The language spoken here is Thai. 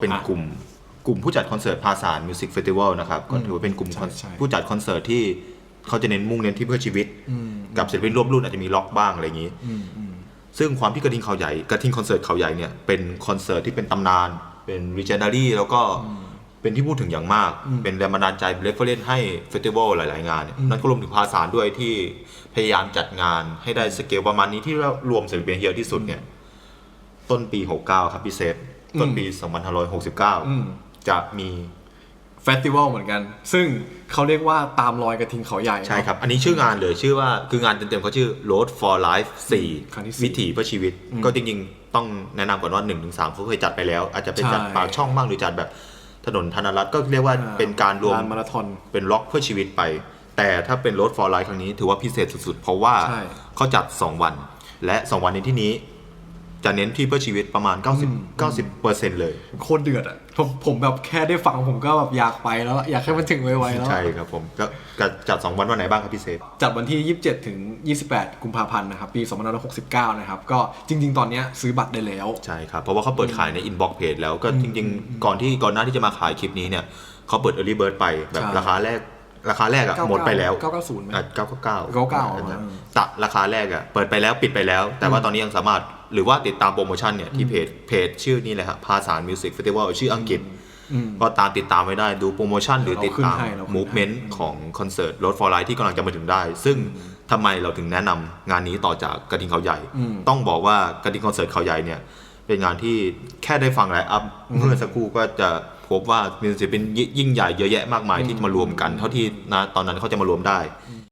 เป็นอะกลุ่มกลุ่มผู้จัดคอนเสิร์ตภาษานมิวสิกเฟสติวัลนะครับก็ถือว่าเป็นกลุ่มใช่คอนใช่ผู้จัดคอนเสิร์ตที่เขาจะเน้นมุ่งเน้นที่เพื่อชีวิตอืมกับศิลปินร่วมรุ่นอาจจะมีล็อกบ้างอะไรอย่างนี้อืมอืมซึ่งความที่กระทิงเขาใหญ่กระทิงคอนเสิร์ตเขาใหญ่เนี่ยเป็นคอนเสิร์ตที่เป็นตำนาน เป็นรีเจนดารีแล้วก็เป็นที่พูดถึงอย่างมาก เป็นแรงบันดาลใจเรฟเฟรนให้เฟสติวัลหลาย ๆ งานเนี่ยนั่นก็รวมถึงภาษานด้วยที่พยายามจัดงานให้ได้สเกลประมาณนี้ที่รวมศิลปินเยอะที่สุดเนี่ยต้นปี 69 ครับพี่เซฟ ต้นปีอืม2569 จะมีเฟสติวัลเหมือนกัน ซึ่งเขาเรียกว่าตามรอยกระทิงเขาใหญ่ ใช่ครับ อันนี้ชื่องานเลยชื่อว่าคืองานเต็มๆเขาชื่อ Road for Life ครั้งที่สี่4วิถีเพื่อชีวิต ก็จริงๆ ต้องแนะนำก่อนว่า1นถึงสเขาเคยจัดไปแล้ว อาจจะเป็นจัดใช่ปากช่องบ้างหรือจัดแบบถนนธนรัตน์ก็เรียกว่าเป็นการรวมลนมาราธอนเป็นล็อกเพื่อชีวิตไป แต่ถ้าเป็น Road for Life ครั้งนี้ถือว่าพิเศษสุดๆ เพราะว่าใช่เขาจัด 2 วัน และ 2 วันในที่นี้ จะเน้นที่เพื่อชีวิตประมาณ 90 90เปอร์เซ็นต์เลยโคตรเดือดอะผมผมแบบแค่ได้ฟังผมก็แบบอยากไปแล้ว อยากให้มันถึงไวๆแล้วใช่ครับผมก็ก็จัด 2 วันวันไหนบ้างครับพี่เซฟ จัดวันที่ 27 ถึง 28 กุมภาพันธ์นะครับปี2569 นะครับ ก็จริง ๆ ตอนเนี้ยซื้อบัตรได้แล้ว ใช่ครับ เพราะว่าเขาเปิดขายในอินบ็อกเพจแล้วก็จริง ๆ ก่อนที่ก่อนหน้าที่จะมาขายคลิปนี้เนี่ยเขาเปิด Early Bird ไปแบบใช่ ราคาแรกราคาแรกอะ99หมดไปแล้ว 990ไหม อะ999 99อันนั้นอืมตะราคาแรกอะเปิดไปแล้วปิดไปแล้ว แต่ว่าตอนนี้ยังสามารถ หรือว่าติดตามโปรโมชั่นเนี่ยที่เพจเพจชื่อนี้เลยครับภาษานมิวสิกเฟสติวัลชื่ออังกฤษอืมก็ตามติดตามไว้ได้ดูโปรโมชั่นหรือติดตามเราขึ้นให้เราขึ้นให้มูฟเมนต์ของคอนเสิร์ต Road for Life ที่กำลังจะมาถึงได้ ซึ่งทำไมเราถึงแนะนำงานนี้ต่อจากกระทิงเขาใหญ่อืมต้องบอกว่ากระทิงคอนเสิร์ตเขาใหญ่เนี่ยเป็นงานที่แค่ได้ฟังไลฟ์อัพเมื่อสักครู่ก็จะพบว่ามีศิลปินยิ่งใหญ่เยอะแยะมากมายที่มารวมกัน เท่าที่นะตอนนั้นเขาจะมารวมได้